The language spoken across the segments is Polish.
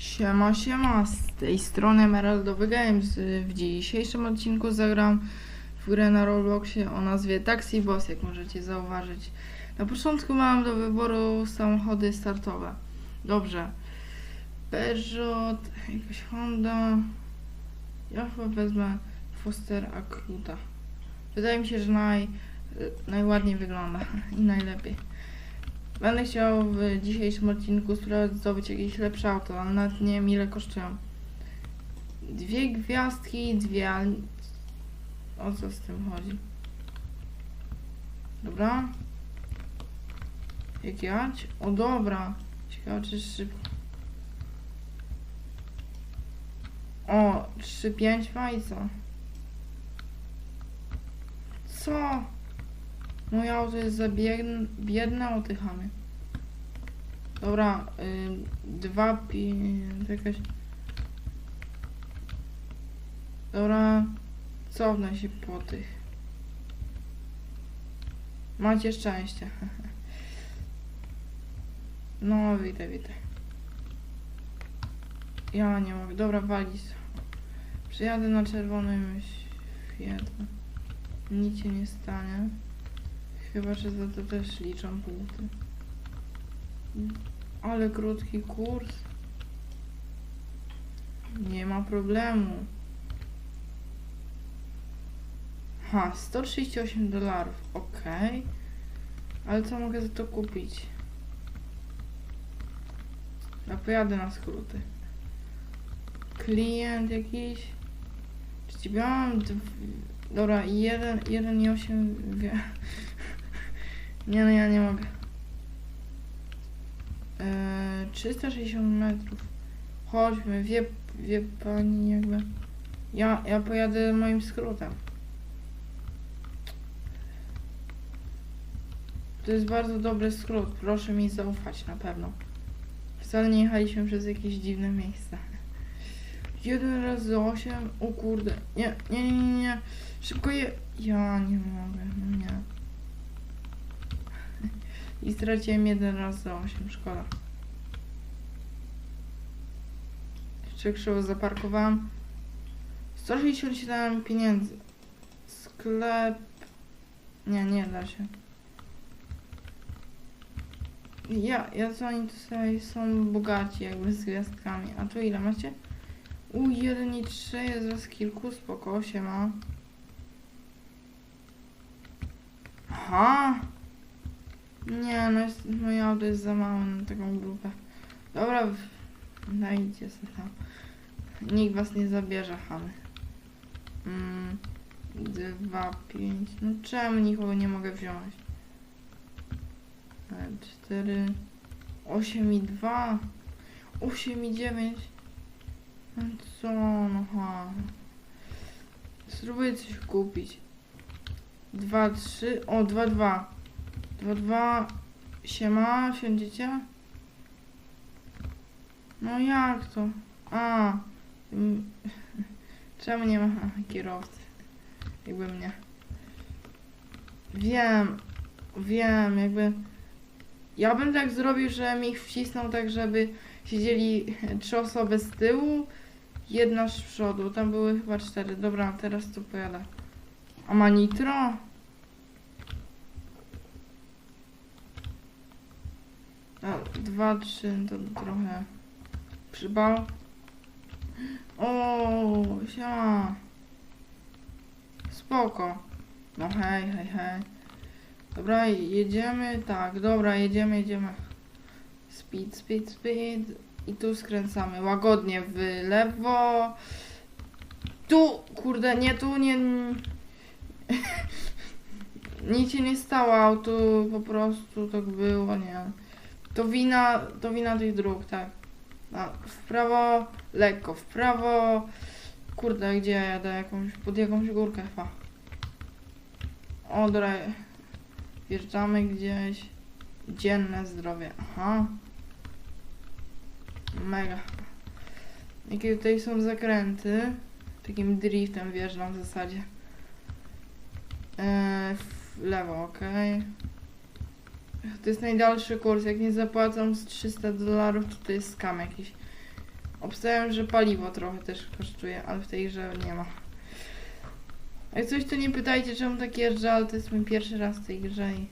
Siema, siema, z tej strony Emeraldowy Games. W dzisiejszym odcinku zagram w grę na Robloxie o nazwie Taxi Boss, jak możecie zauważyć. Na początku mam do wyboru samochody startowe. Dobrze. Peugeot, jakaś Honda. Ja chyba wezmę Foster Akuta. Wydaje mi się, że naj, najładniej wygląda i najlepiej. Będę chciał w dzisiejszym odcinku zdobyć jakieś lepsze auto, ale nawet nie wiem ile kosztują. Dwie gwiazdki, dwie... O co z tym chodzi? Dobra. Jak jechać? O dobra. Ciekawe czy szybko. O, 3-5 ma i co? Co? Moje auto jest za biedne, biedne otychamy. Dobra, y, dwa pi... jakaś... Dobra, cofnę się po tych. Macie szczęście. No, witaj, witaj. Ja nie mogę. Dobra, walić. Przyjadę na czerwonym świetle. Nic się nie stanie. Chyba, że za to też liczą punkty. Ale krótki kurs. Nie ma problemu. Ha, 138 dolarów, ok. Ale co mogę za to kupić? Ja pojadę na skróty. Klient jakiś. Czy ci miałem... Dobra, 1,8... Nie no, ja nie mogę. Eee, 360 metrów. Chodźmy, wie, wie pani jakby. Ja, ja pojadę moim skrótem. To jest bardzo dobry skrót, proszę mi zaufać na pewno. Wcale nie jechaliśmy przez jakieś dziwne miejsca. Jeden razy osiem, o kurde, nie, nie, nie, nie. szybko je, ja nie mogę, no nie. I straciłem jeden raz za 8, szkoda. Jeszcze krzywo zaparkowałam. 167 pieniędzy. Sklep. Nie, nie da się. Ja, ja co oni tutaj są bogaci jakby z gwiazdkami. A tu ile macie? U, 1 i 3 jest was kilku, spoko, się ma. Aha! Nie, no jest, moje auto jest za małe na taką grupę. Dobra, dajcie sobie tam. Nikt was nie zabierze, chamy. Mm, dwa, pięć. No czemu nikogo nie mogę wziąć? E, Cztery, osiem i dwa, osiem i dziewięć. No co, no ha. Spróbuję coś kupić. Dwa, trzy, o, dwa, dwa. Dwa, dwa, siema, siądziecie? No jak to? A, mm, czemu nie ma kierowcy? Jakby mnie. Wiem, wiem, jakby. Ja bym tak zrobił, że ich wcisnął tak, żeby siedzieli trzy osoby z tyłu, jedna z przodu. Tam były chyba cztery. Dobra, teraz tu pojadę. A ma nitro? A, dwa, trzy, to trochę przybał. O, siema. Spoko. No hej, hej, hej. Dobra, jedziemy, tak, dobra, jedziemy, jedziemy. Speed, speed, speed. I tu skręcamy łagodnie w lewo. Tu, kurde, nie tu, nie... Nic się nie stało, tu po prostu tak było, nie. To wina, to wina tych dróg, tak. A, w prawo, lekko, w prawo. Kurde, gdzie ja jadę? Jakąś, pod jakąś górkę chyba. O, dobra. Wjeżdżamy gdzieś. Dzienne zdrowie. Aha. Mega. Jakie tutaj są zakręty. Takim driftem wjeżdżam w zasadzie. Eee, w lewo, okej. To jest najdalszy kurs. Jak nie zapłacą z 300 dolarów, to to jest skam jakiś. Obstawiam, że paliwo trochę też kosztuje, ale w tej grze nie ma. Jak coś to nie pytajcie czemu tak jeżdżę, ale to jest mój pierwszy raz w tej grze i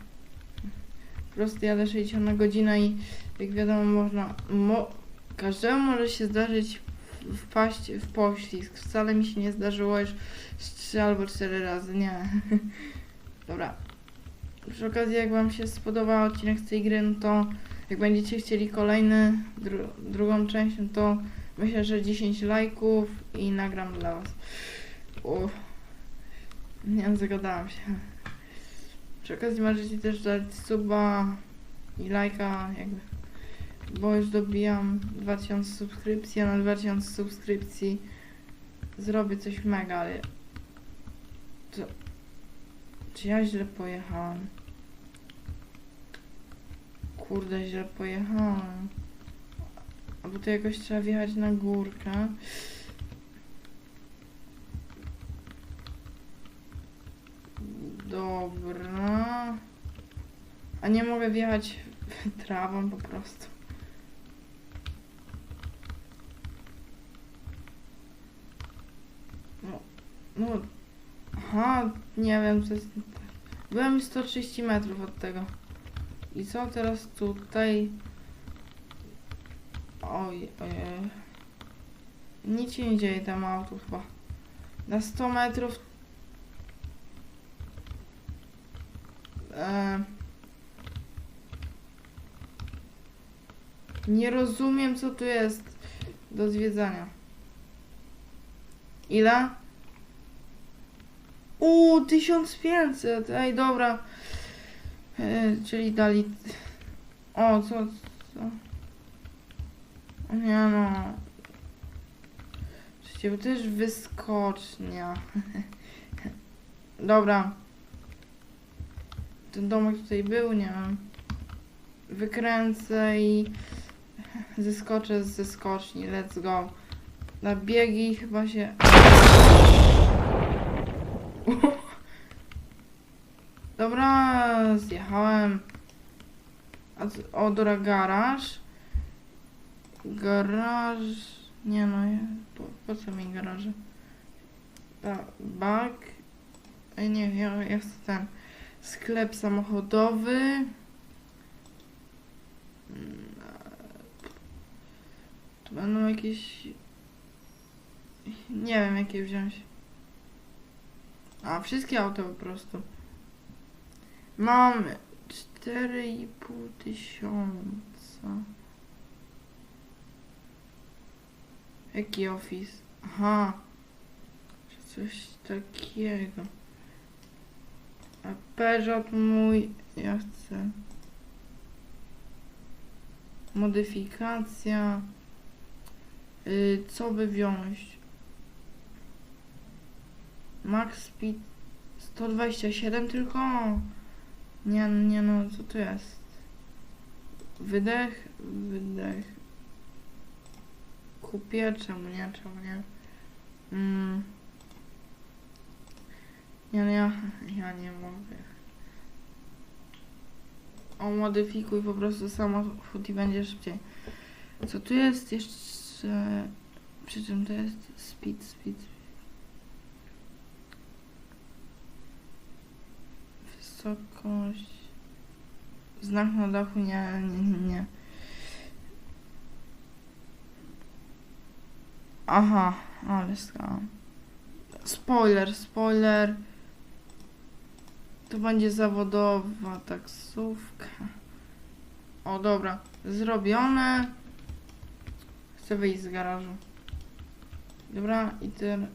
po prostu jadę 60 na godzinę i jak wiadomo można, mo, każdemu może się zdarzyć wpaść w poślizg. Wcale mi się nie zdarzyło już z 3 albo 4 razy, nie. Dobra. Przy okazji jak wam się spodobał odcinek z tej gry, no to jak będziecie chcieli kolejny, dru, drugą część, no to myślę, że 10 lajków i nagram dla was. Uff. Nie zagadałam się. Przy okazji możecie też dać suba i lajka, jakby. Bo już dobijam 2000 subskrypcji, a na 2000 subskrypcji zrobię coś mega, ale... To... Czy ja źle pojechałem? Kurde, źle pojechałem. Albo to jakoś trzeba wjechać na górkę. Dobra. A nie mogę wjechać trawą po prostu. No, no, aha, nie wiem, co jest. Byłem 130 metrów od tego. I co teraz tutaj? Oj, ojej. Nic się nie dzieje tam autu chyba. Na 100 metrów. E... Nie rozumiem co tu jest do zwiedzania. Ile? Uuu, 1500. Ej, dobra. E, czyli dali. O, co? co? Nie no. Przecież jest wyskocznia. Dobra. Ten domek tutaj był, nie wiem. Wykręcę i zeskoczę z zeskoczni. Let's go. Na biegi chyba się... Dobra, zjechałem. O, dobra, garaż. Garaż. Nie no, po, po co mi garaże? Ta, bak. Nie, ja, ja chcę ten. Sklep samochodowy. Mm, Tu będą jakieś. Nie wiem, jakie wziąć. A, wszystkie auta po prostu. Mam 4,5 tysiąca. Jaki office? Aha. Coś takiego. A Peugeot mój. Ja chcę. Modyfikacja. Y, co by wziąć? Max Speed 127 tylko. Nie, nie no, co to jest? Wydech, wydech. Kupię, czemu nie, czemu nie? Mm. Nie, no ja, ja nie mogę. O, modyfikuj po prostu samochód i będzie szybciej. Co tu jest jeszcze? Przy czym to jest speed, speed. Wysokość. Znak na dachu nie, nie, nie. Aha, ale skałam. Spoiler, spoiler. To będzie zawodowa taksówka. O, dobra. Zrobione. Chcę wyjść z garażu. Dobra, i ten...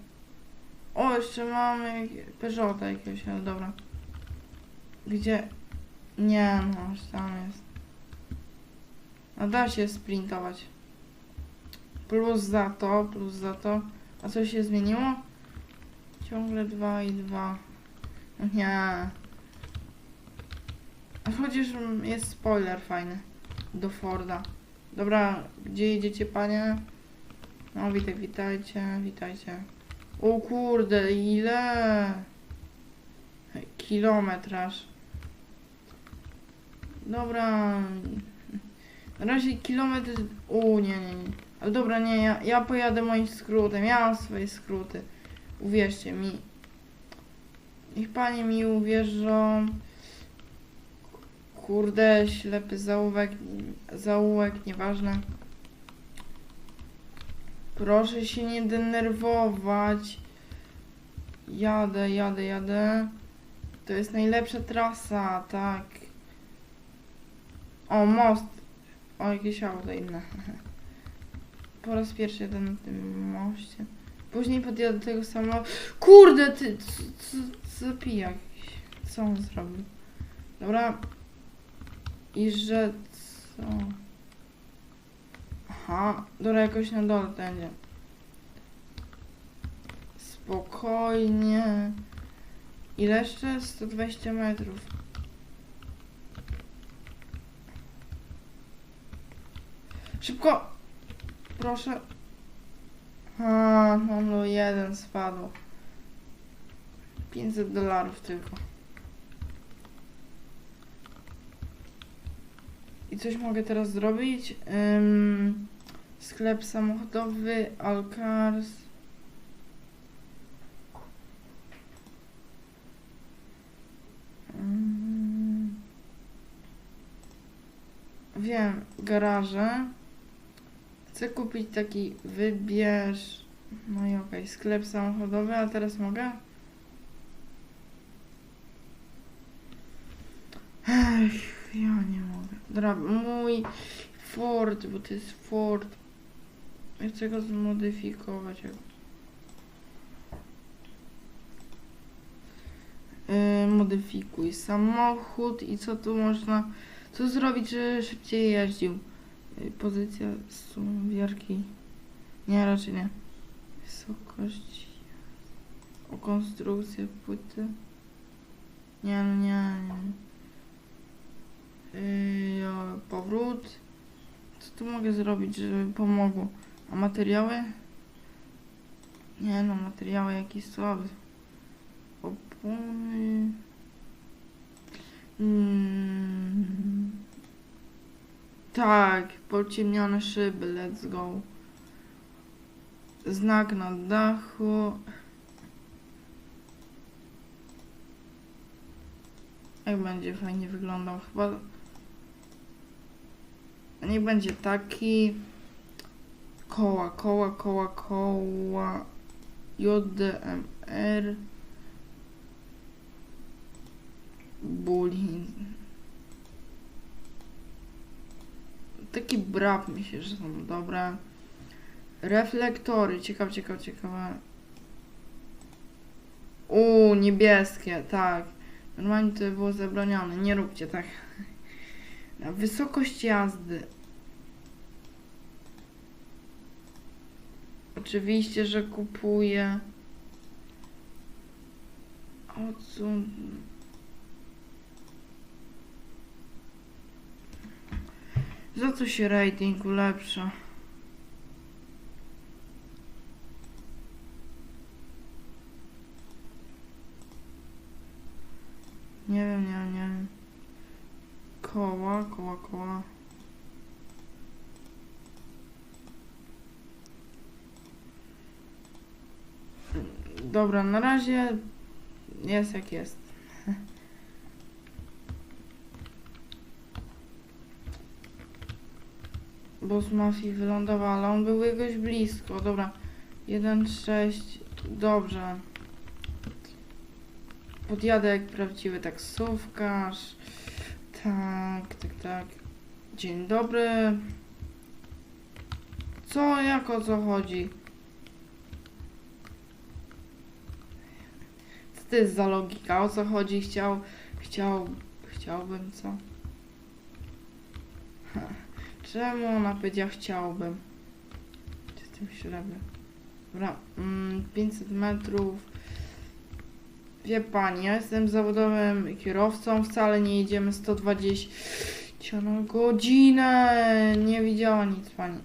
O, jeszcze mamy Peugeota jakiegoś, ale dobra. Gdzie? Nie, no, już tam jest. A da się sprintować. Plus za to, plus za to. A co się zmieniło? Ciągle 2 i 2. Nie. A chociaż jest spoiler fajny. Do Forda. Dobra, gdzie jedziecie panie? No witaj, witajcie, witajcie. O kurde, ile? Kilometraż. Dobra. Na razie kilometr... U nie, nie, nie. Ale dobra, nie, ja, ja pojadę moim skrótem, ja mam swoje skróty. Uwierzcie mi. Niech panie mi uwierzą. Kurde, ślepy zaułek, zaułek, nieważne. Proszę się nie denerwować. Jadę, jadę, jadę. To jest najlepsza trasa, tak. O, most. O, jakieś auto inne. Po raz pierwszy jadę na tym moście. Później podjadę do tego samego. Kurde, ty, co, pijak? Co on zrobił? Dobra. I że co? Aha, dobra, jakoś na dole będzie. Spokojnie. Ile jeszcze? 120 metrów. Szybko! Proszę. A, no, no jeden spadł. 500 dolarów tylko. I coś mogę teraz zrobić? Ym, sklep samochodowy, Alcars. Wiem, garaże. Chcę kupić taki wybierz. No i okej, sklep samochodowy, a teraz mogę? Ech, ja nie mogę. Dobra, mój Ford, bo to jest Ford. Ja chcę go zmodyfikować. Yy, modyfikuj samochód i co tu można, co zrobić, żeby szybciej jeździł. Pozycja sumiarki. Nie, raczej nie. Wysokość. O konstrukcję płyty. Nie, no nie, nie. Yy, powrót. Co tu mogę zrobić, żeby pomogło? A materiały? Nie no, materiały jakieś słabe. Opony. Mm. Tak, pociemnione szyby, let's go. Znak na dachu. Jak będzie fajnie wyglądał? Chyba. Niech będzie taki. Koła, koła, koła, koła. JDMR. Bulin. Taki brab myślę, że są dobre. Reflektory, ciekawe, ciekawe, ciekawe. Uuu, niebieskie, tak. Normalnie to by było zabronione, nie róbcie tak. Wysokość jazdy. Oczywiście, że kupuję. Odsun. Za co się rating ulepsza? Nie wiem, nie wiem, nie wiem. Koła, koła, koła. Dobra, na razie jest jak jest. Boss Mafii wylądował, ale on był jakoś blisko. Dobra, 1-6, dobrze. Podjadę jak prawdziwy taksówkarz. Tak, tak, tak. Dzień dobry. Co, jak o co chodzi? Co to jest za logika? O co chodzi? Chciał, chciał, chciałbym, co? Ha, Czemu ona powiedziała chciałbym? Jestem ślepy. Dobra, mm, 500 metrów. Wie pani, ja jestem zawodowym kierowcą, wcale nie jedziemy 120 na godzinę. Nie widziała nic pani.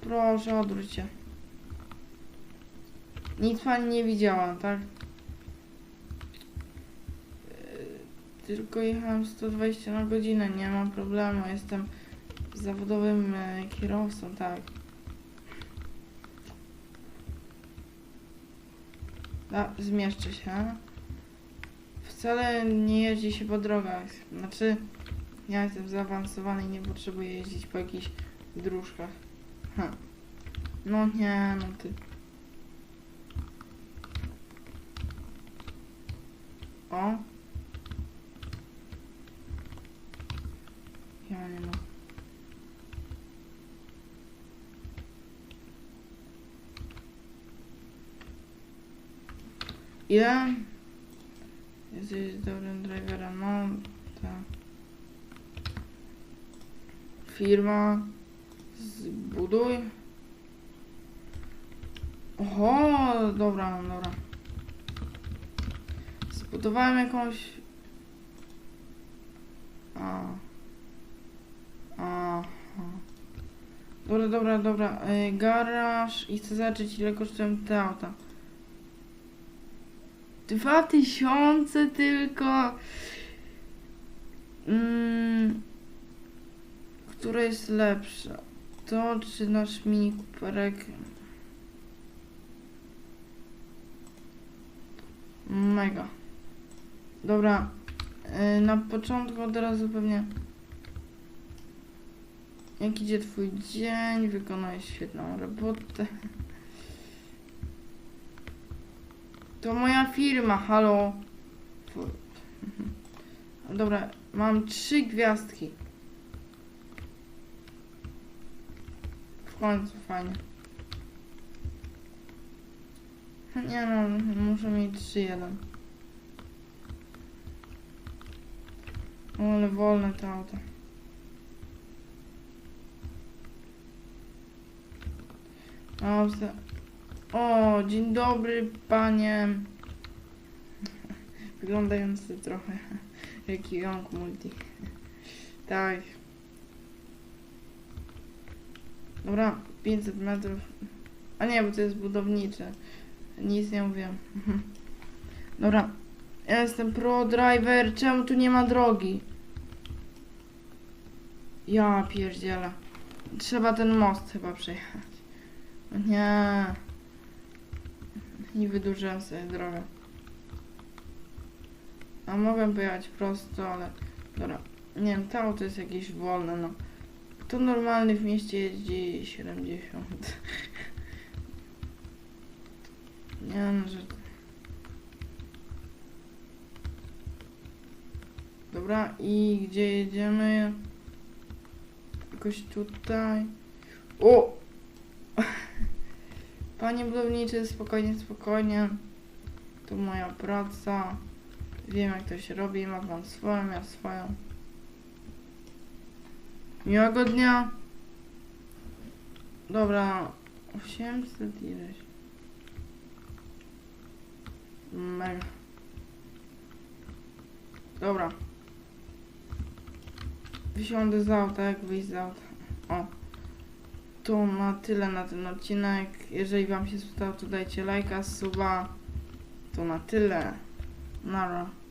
Proszę, odwróć się. Nic pani nie widziała, tak? Yy, Tylko jechałem 120 na godzinę, nie mam problemu, jestem zawodowym e, kierowcą, tak. A, zmieszczę się. Wcale nie jeździ się po drogach. Znaczy, ja jestem zaawansowany i nie potrzebuję jeździć po jakichś dróżkach. Ha. No nie, no ty. O. Ja nie ma. Ile? Jesteś dobrym driverem, no tak. Firma. Zbuduj. Oho, dobra, dobra. Zbudowałem jakąś... A. Aha. Dobra, dobra, dobra. Y, garaż i chcę zobaczyć ile kosztują te auta. Dwa tysiące tylko. Mm, które jest lepsze? To czy nasz mini kuperek? Mega. Dobra. y, Na początku od razu pewnie. Jak idzie twój dzień? Wykonałeś świetną robotę. To moja firma, halo. Dobra, mam trzy gwiazdki. W końcu fajnie. Nie no, muszę mieć 3-1. O, ale wolne to auto. O, dzień dobry, panie. Wyglądający trochę jak Young Multi. Tak. Dobra, 500 metrów. A nie, bo to jest budownicze. Nic nie mówiłem. Dobra. Ja jestem pro driver. Czemu tu nie ma drogi? Ja pierdzielę. Trzeba ten most chyba przejechać. Nie. Nie wydłużyłem sobie drogę. A mogłem pojechać prosto, ale... Dobra. Nie wiem, to auto jest jakieś wolne, no. To normalny w mieście jeździ 70. Nie no, że... Dobra, i gdzie jedziemy? Jakoś tutaj. O! Panie budowniczy, spokojnie, spokojnie. To moja praca. Wiem jak to się robi, ma pan swoją, ja swoją. Miłego dnia. Dobra, 800 ileś. Mega. Dobra. Wysiądę z auta, jak wyjść z auta. O. To na tyle na ten odcinek. Jeżeli wam się spodobał, to dajcie lajka, suba. To na tyle. Nara.